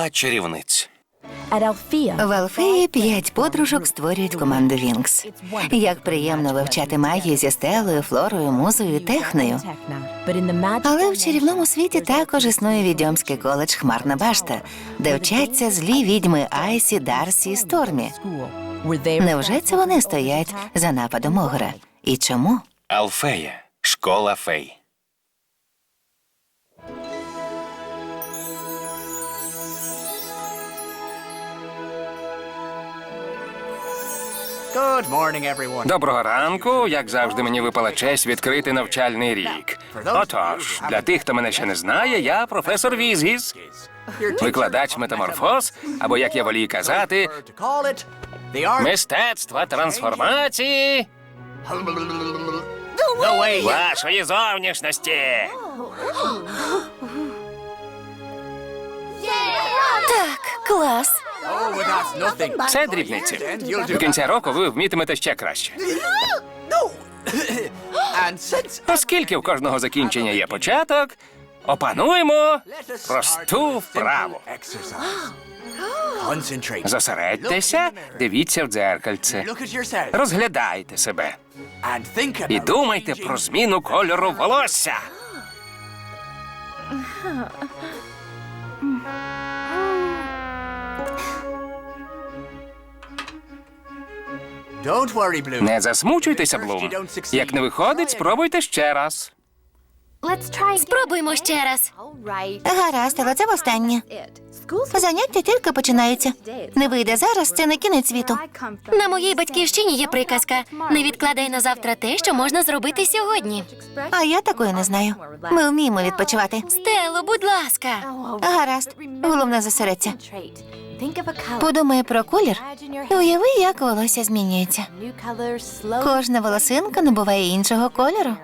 Школа чарівниць. В Алфеї п'ять подружок створюють команду Вінкс. Як приємно вивчати магію зі стелою, флорою, музою, техною. Але в чарівному світі також існує відьомський коледж Хмарна башта, де вчаться злі відьми Айсі, Дарсі і Стормі. Невже це вони стоять за нападом Огра? І чому? Алфея. Школа фей. Good morning, everyone. Доброго ранку. Як завжди, мені випала честь відкрити навчальний рік. Отож, для тих, хто мене ще не знає, я професор Візгіс, викладач метаморфоз, або як я волію казати, мистецтва трансформації вашої зовнішності. Так, клас. Це дрібниці. До кінця року ви вмітимете ще краще. Оскільки в кожного закінчення є початок, опануємо просту вправу. Зосередьтеся, дивіться в дзеркальце, розглядайте себе і думайте про зміну кольору волосся. Не засмучуйтеся, Блум. Як не виходить, спробуйте ще раз. Спробуймо ще раз. Гаразд, але це востаннє. Заняття тільки починаються. Не вийде зараз, це не кінець світу. На моїй батьківщині є приказка: не відкладай на завтра те, що можна зробити сьогодні. А я такої не знаю. Ми вміємо відпочивати. Стело, будь ласка. Гаразд, головне зосередься. Подумай про колір і уяви, як волосся змінюється. Кожна волосинка набуває іншого кольору.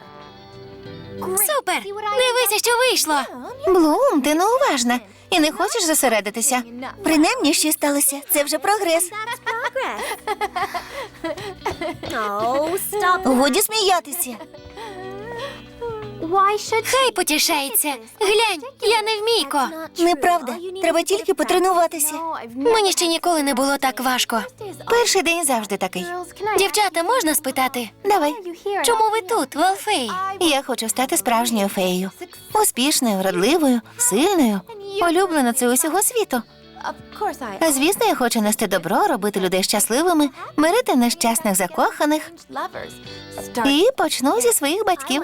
Супер! Дивися, що вийшло. Блум, ти неуважна і не хочеш зосередитися. Принаймні, що сталося. Це вже прогрес. Годі сміятися. Хай потішається. Глянь, я не вмійко. Неправда. Треба тільки потренуватися. Мені ще ніколи не було так важко. Перший день завжди такий. Дівчата, можна спитати? Давай. Чому ви тут, в Алфеї? Я хочу стати справжньою феєю. Успішною, вродливою, сильною, улюбленицею усього світу. Звісно, я хочу нести добро, робити людей щасливими, мирити нещасних закоханих. І почну зі своїх батьків.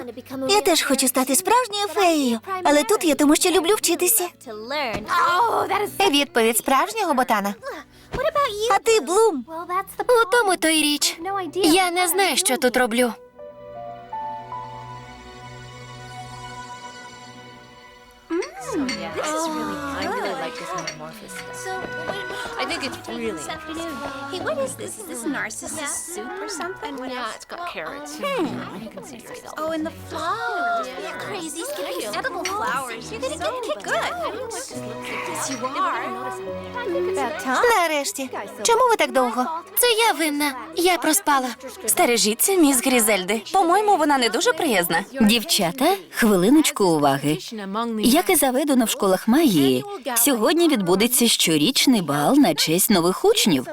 Я теж хочу стати справжньою феєю, але тут я тому, що люблю вчитися. Відповідь справжнього ботана. А ти, Блум? У тому то й річ. Я не знаю, що тут роблю. I think it's really this afternoon. Hey, what is this? Is this narcissus soup or something? Yeah, it's got carrots. Hmm. You can see yourself. Oh, and the flowers. You're crazy. These edible flowers. You're gonna get kicked good. I don't want to look like this. You are. Нарешті. Чому ви так довго? Це я винна. Я проспала. Стережіться, міс Грізельди. По-моєму, вона не дуже приязна. Дівчата, хвилиночку уваги. Як і заведено в школах магії, сьогодні відбудеться щорічний бал на честь нових учнів.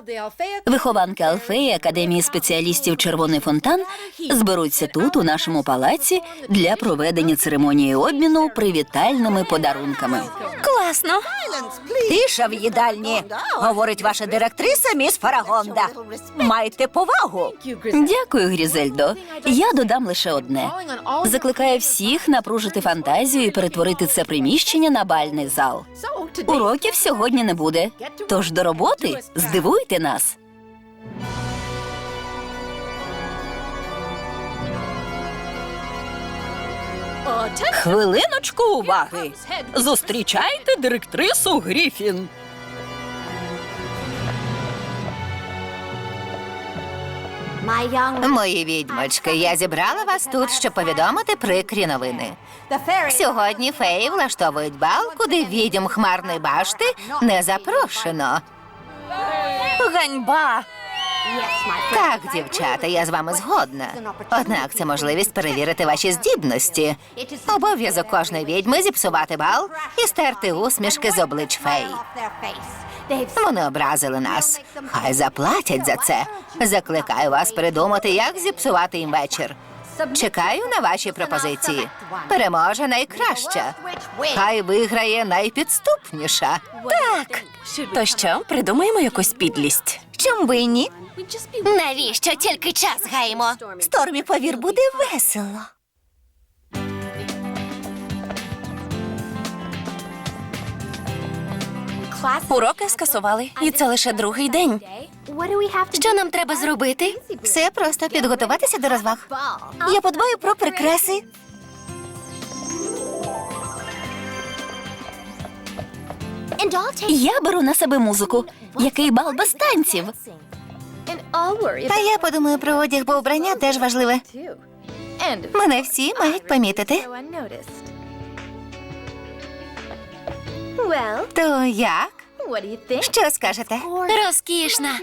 Вихованки Алфеї Академії спеціалістів Червоний фонтан зберуться тут, у нашому палаці, для проведення церемонії обміну привітальними подарунками. Класно. Тиша в їдальні, говорить ваша директриса міс Фарагонда. Майте повагу. Дякую, Грізельдо. Я додам лише одне: закликаю всіх напружити фантазію і перетворити це приміщення на бальний зал. Уроків сьогодні не буде. Тож до роботи здивуйте нас. Хвилиночку уваги. Зустрічайте директрису Гріфін. Мої відьмочки, я зібрала вас тут, щоб повідомити прикрі новини. Сьогодні феї влаштовують бал, куди відьом хмарної башти не запрошено. Ганьба. Так, дівчата, я з вами згодна. Однак це можливість перевірити ваші здібності. Обов'язок кожної відьми зіпсувати бал і стерти усмішки з облич фей. Вони образили нас. Хай заплатять за це. Закликаю вас придумати, як зіпсувати їм вечір. Чекаю на ваші пропозиції. Переможе найкраща. Хай виграє найпідступніша. Так. То що, придумаємо якусь підлість? Чом ви ні? Навіщо тільки час гаємо? Стормі, повір, буде весело. Уроки скасували, і це лише другий день. Що нам треба зробити? Все просто підготуватися до розваг. Я подбаю про прикраси. Я беру на себе музику. Який бал без танців? Та я подумаю про одяг, бо вбрання теж важливе. Мене всі мають помітити. То як? Що скажете? Розкішна.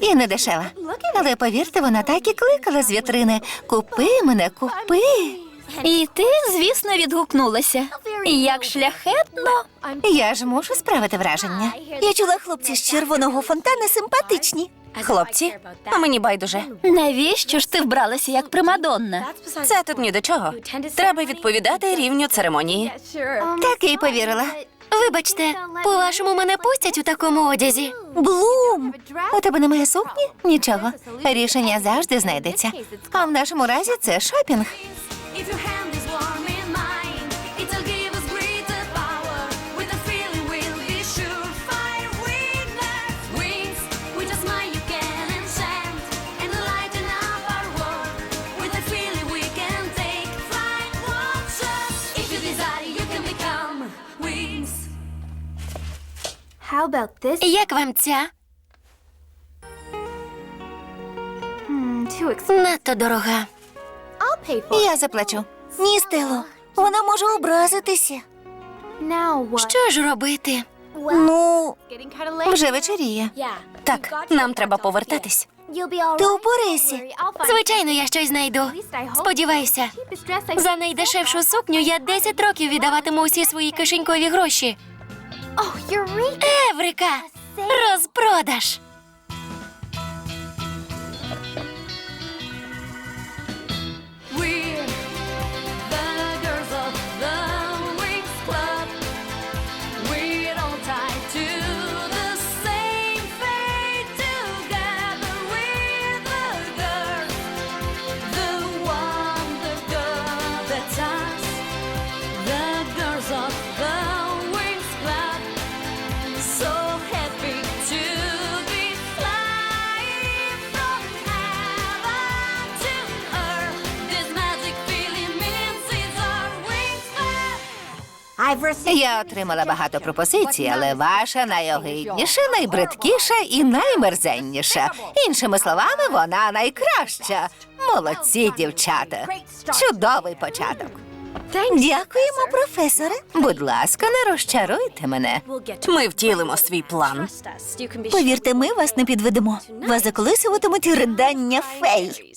І не дешева. Але повірте, вона так і кликала з вітрини. Купи мене, купи. І ти, звісно, відгукнулася. Як шляхетно. Я ж мушу справити враження. Я чула хлопці з червоного фонтана симпатичні. Хлопці, а мені байдуже. Навіщо ж ти вбралася як примадонна? Це тут ні до чого. Треба відповідати рівню церемонії. Так і повірила. Вибачте, по-вашому мене пустять у такому одязі. Блум! У тебе немає сукні? Нічого. Рішення завжди знайдеться. А в нашому разі це шопінг. How about this? Як вам ця? Too expensive. Надто дорога. I'll pay for it. Я заплачу. Ні, Стело, вона може образитися. Now what? Що ж робити? Ну, Getting kind of late. Вже вечоріє. Yeah. Так, нам треба повертатись. You'll be all ти right. упорися. I'll find Звичайно, я щось знайду. Сподіваюся. cheapest dress I За найдешевшу сукню я 10 років віддаватиму усі свої кишенькові гроші. Еврика! Розпродаж! Я отримала багато пропозицій, але ваша найогидніша, найбридкіша і наймерзенніша. Іншими словами, вона найкраща. Молодці, дівчата. Чудовий початок. Дякуємо, професоре. Будь ласка, не розчаруйте мене. Ми втілимо свій план. Повірте, ми вас не підведемо. Вас заколисуватимуть ридання фей.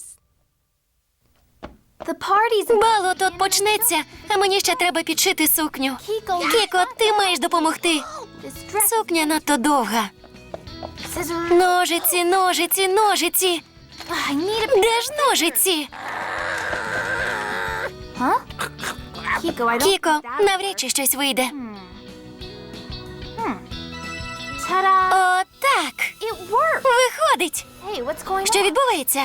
The party's Бал от почнеться, а мені ще треба підшити сукню. Кіко, ти маєш допомогти. Сукня надто довга. Ножиці, ножиці, ножиці. Де ж ножиці? Кіко, навряд чи щось вийде. О, так. Виходить. Що відбувається?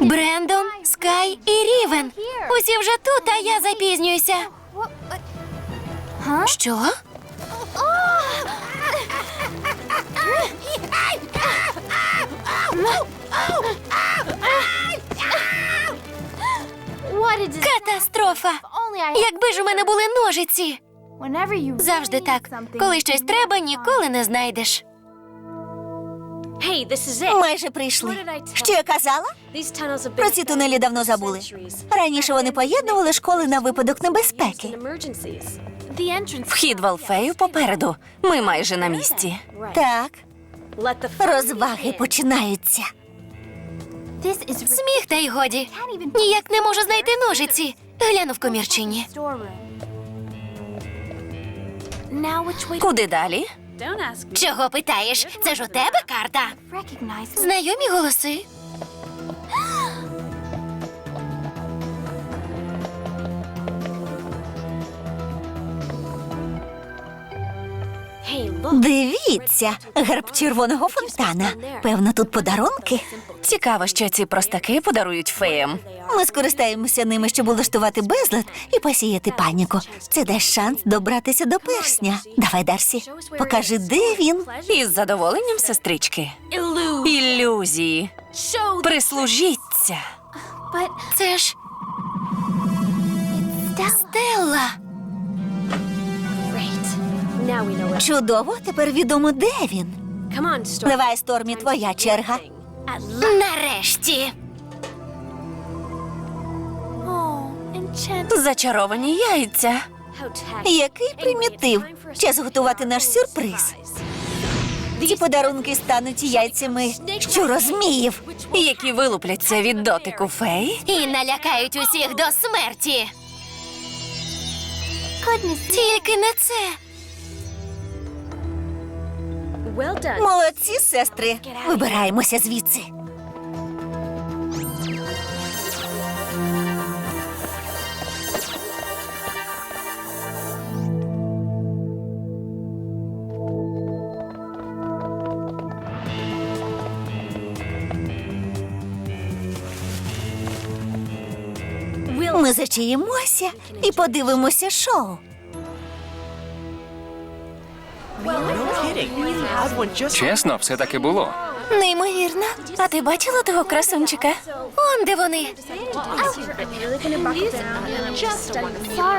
Брендон, Скай і Рівен. Усі вже тут, а я запізнююся. Що? Катастрофа! Якби ж у мене були ножиці. Завжди так. Коли щось треба, ніколи не знайдеш. Майже прийшли. Що я казала? Про ці тунелі давно забули. Раніше вони поєднували школи на випадок небезпеки. Вхід в Алфею попереду. Ми майже на місці. Так, розваги починаються. Сміх та й годі. Ніяк не можу знайти ножиці. Гляну в комірчині. Куди далі? Чого питаєш? Це ж у тебе карта. Знайомі голоси. Дивіться, герб червоного фонтана. Певно, тут подарунки. Цікаво, що ці простаки подарують феям. Ми скористаємося ними, щоб улаштувати безлад і посіяти паніку. Це дасть шанс добратися до персня. Давай, Дарсі, покажи, де він. Із задоволенням, сестрички. Ілюзії. Прислужіться. Це ж. Стелла. Чудово, тепер відомо, де він. Давай, Стормі, твоя черга. Нарешті. Зачаровані яйця. Який примітив. Час готувати наш сюрприз. Ці подарунки стануть яйцями щурозміїв. Які вилупляться від дотику фей. І налякають усіх до смерті. Тільки не це. Молодці, сестри. Вибираємося звідси. Ми зачаїмося і подивимося шоу. Чесно, все таки було. Неймовірно. А ти бачила того красунчика? Он де вони.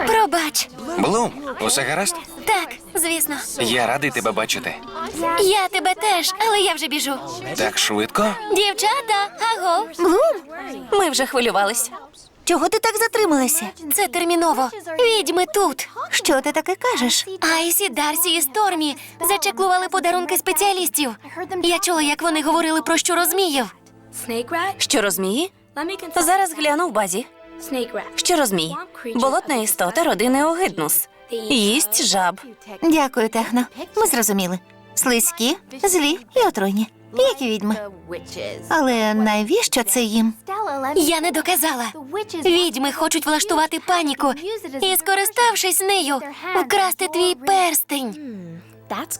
Пробач. Блум, усе гаразд? Так, звісно. Я радий тебе бачити. Я тебе теж, але я вже біжу. Так швидко? Дівчата, аго. Блум. Ми вже хвилювались. Чого ти так затрималася? Це терміново. Відьми тут. Що ти таке кажеш? Айсі, Дарсі і Стормі зачеклували подарунки спеціалістів. Я чула, як вони говорили про щурозміїв. Що розмії? Зараз гляну в базі. Що розмій? Болотна істота родини Огиднус. Їсть жаб. Дякую, Техно. Ми зрозуміли. Слизькі, злі і отруйні, як відьми. Але навіщо це їм? Я не доказала. Відьми хочуть влаштувати паніку і, скориставшись нею, вкрасти твій перстень.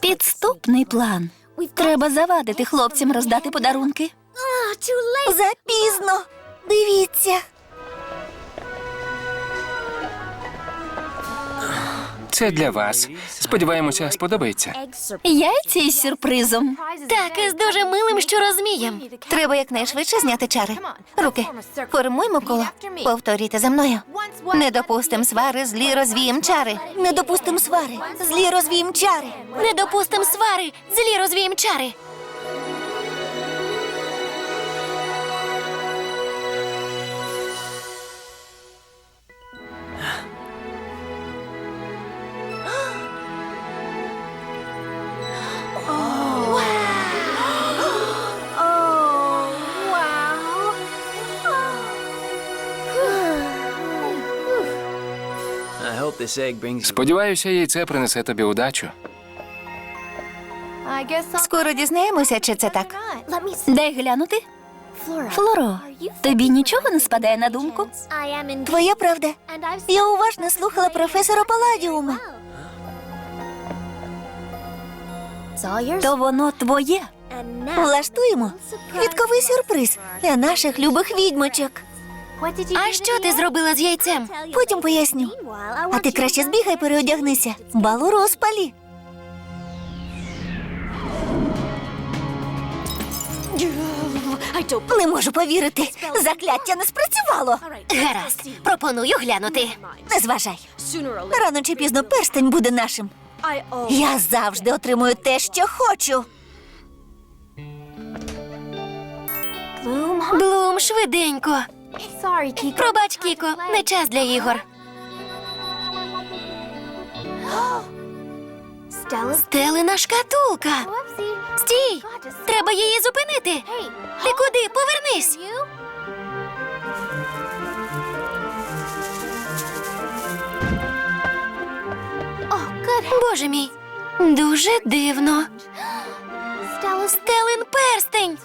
Підступний план. Треба завадити хлопцям роздати подарунки. Запізно. Дивіться. Це для вас. Сподіваємося, сподобається. Яйця із сюрпризом. Так, з дуже милим щурозмієм. Треба якнайшвидше зняти чари. Руки. Формуймо коло. Повторюйте за мною. Не допустим свари, злі розвієм чари. Не допустим свари. Злі розвієм чари. Не допустим свари, злі розвієм чари. Сподіваюся, яйце принесе тобі удачу. Скоро дізнаємося, чи це так. Дай глянути. Флоро, тобі нічого не спадає на думку? Твоя правда. Я уважно слухала професора Паладіума. То воно твоє. Влаштуємо квітковий сюрприз для наших любих відьмочок. А що ти зробила з яйцем? Потім поясню. А ти краще збігай, переодягнися. Бал у розпалі. Не можу повірити. Закляття не спрацювало. Гаразд, пропоную глянути. Не зважай. Рано чи пізно перстень буде нашим. Я завжди отримую те, що хочу. Блум, швиденько. Пробач, Кіко, не час для ігор. Стелина шкатулка. Стій! Треба її зупинити. Ти куди? Повернись. Боже мій, дуже дивно. Стелин перстень.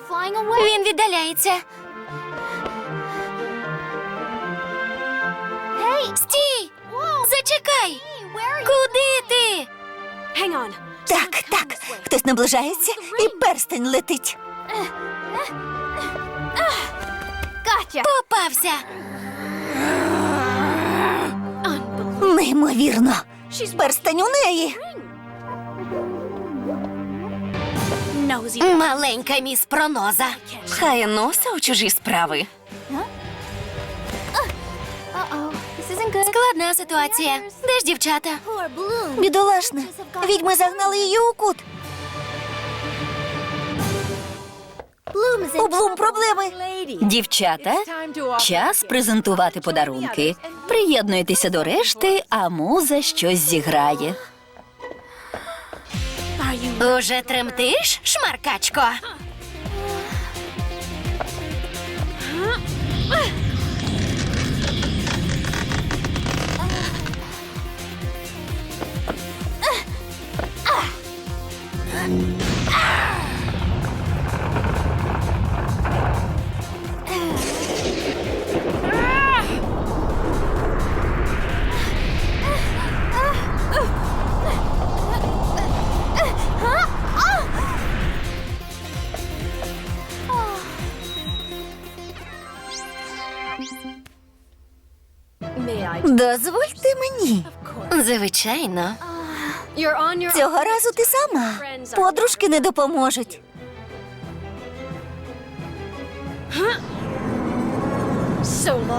Він віддаляється. Зачекай! Куди ти? Так, так. Хтось наближається і перстень летить. Попався. Неймовірно. Перстень у неї. Маленька міс проноза. Хай носа у чужі справи. Складна ситуація. Де ж дівчата? Бідолашна. Відьми загнали її у кут. У Блум проблеми. Дівчата, час презентувати подарунки. Приєднуйтеся до решти, а муза щось зіграє. Уже тремтиш, шмаркачко? Дозвольте мені. Звичайно. Цього разу ти сама. Подружки не допоможуть.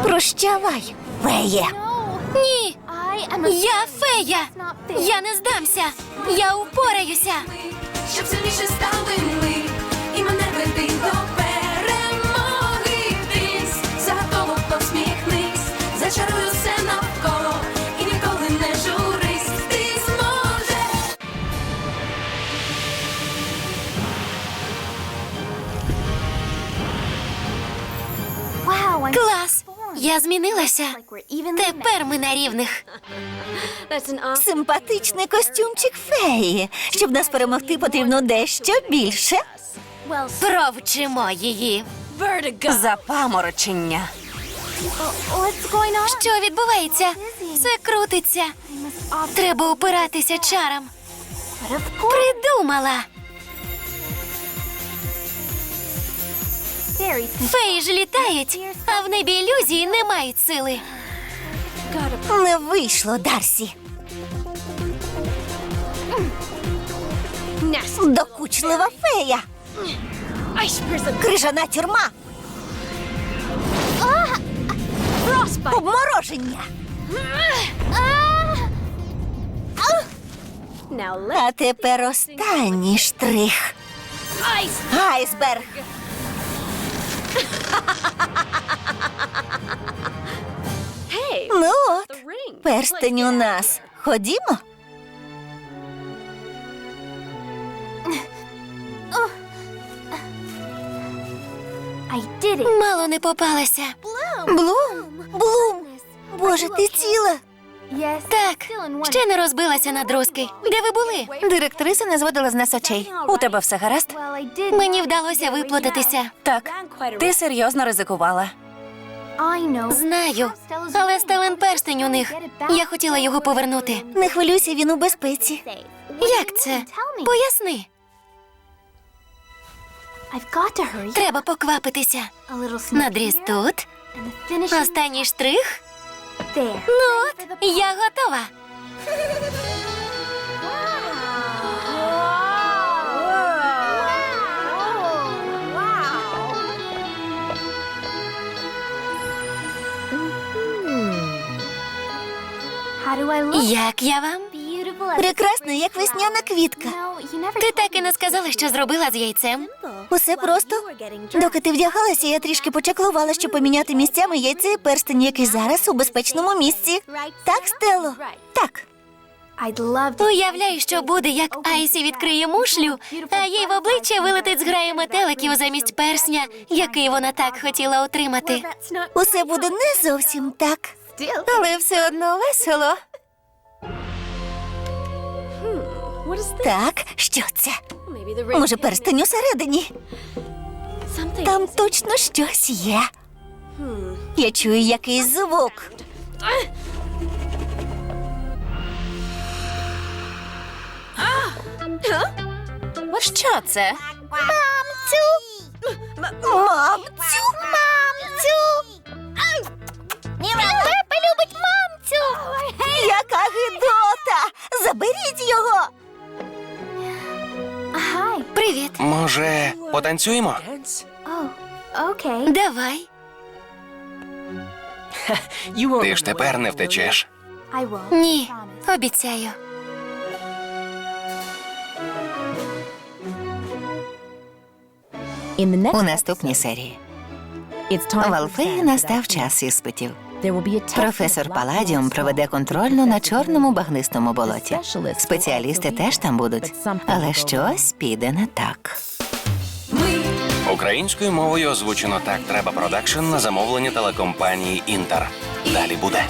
Прощавай, феє. Ні. Я фея. Я не здамся. Я упораюся. Щоб сильніше стали ми, Я змінилася. Тепер ми на рівних. Симпатичний костюмчик феї. Щоб нас перемогти, потрібно дещо більше. Провчимо її. Запаморочення. Що відбувається? Все крутиться. Треба опиратися чарам. Придумала. Феї ж літають, а в небі ілюзії не мають сили. Не вийшло, Дарсі. Докучлива фея. Крижана тюрма. Обмороження. А тепер останній штрих. Айсберг. Ну от, перстень у нас. Ходімо. Мало не попалася. Блум, Блум. Боже, ти ціла. Так, ще не розбилася на друзки. Де ви були? Директриса не зводила з нас очей. У тебе все гаразд? Мені вдалося виплутатися. Так. Ти серйозно ризикувала. Знаю, але Стелен перстень у них. Я хотіла його повернути. Не хвилюйся, він у безпеці. Як це? Поясни. Треба поквапитися. Надріз тут. Останній штрих. Ну от, я готова. Як я вам? Прекрасно, як весняна квітка. Ти так і не сказала, що зробила з яйцем. Усе просто. Доки ти вдягалася, я трішки почаклувала, щоб поміняти місцями яйце і перстень, який зараз у безпечному місці. Так, Стело? Так. Уявляю, що буде, як Айсі відкриє мушлю, а їй в обличчя вилетить зграє метеликів замість персня, який вона так хотіла отримати. Усе буде не зовсім так. Але все одно весело. Так, що це? Може, перстень усередині? Там точно щось є. Я чую якийсь звук. Що це? Мамцю! Мамцю! Мамцю! Пепа любить мамцю! Яка гидота! Заберіть його! Привіт, Може, потанцюємо? давай. Ти ж тепер не втечеш. Ні, обіцяю. У наступній серії. В Алфеї настав час іспитів. Професор Паладіум проведе контрольну на чорному багнистому болоті. Спеціалісти теж там будуть, але щось піде не так. Українською мовою озвучено так треба продакшн на замовлення телекомпанії Інтер. Далі буде.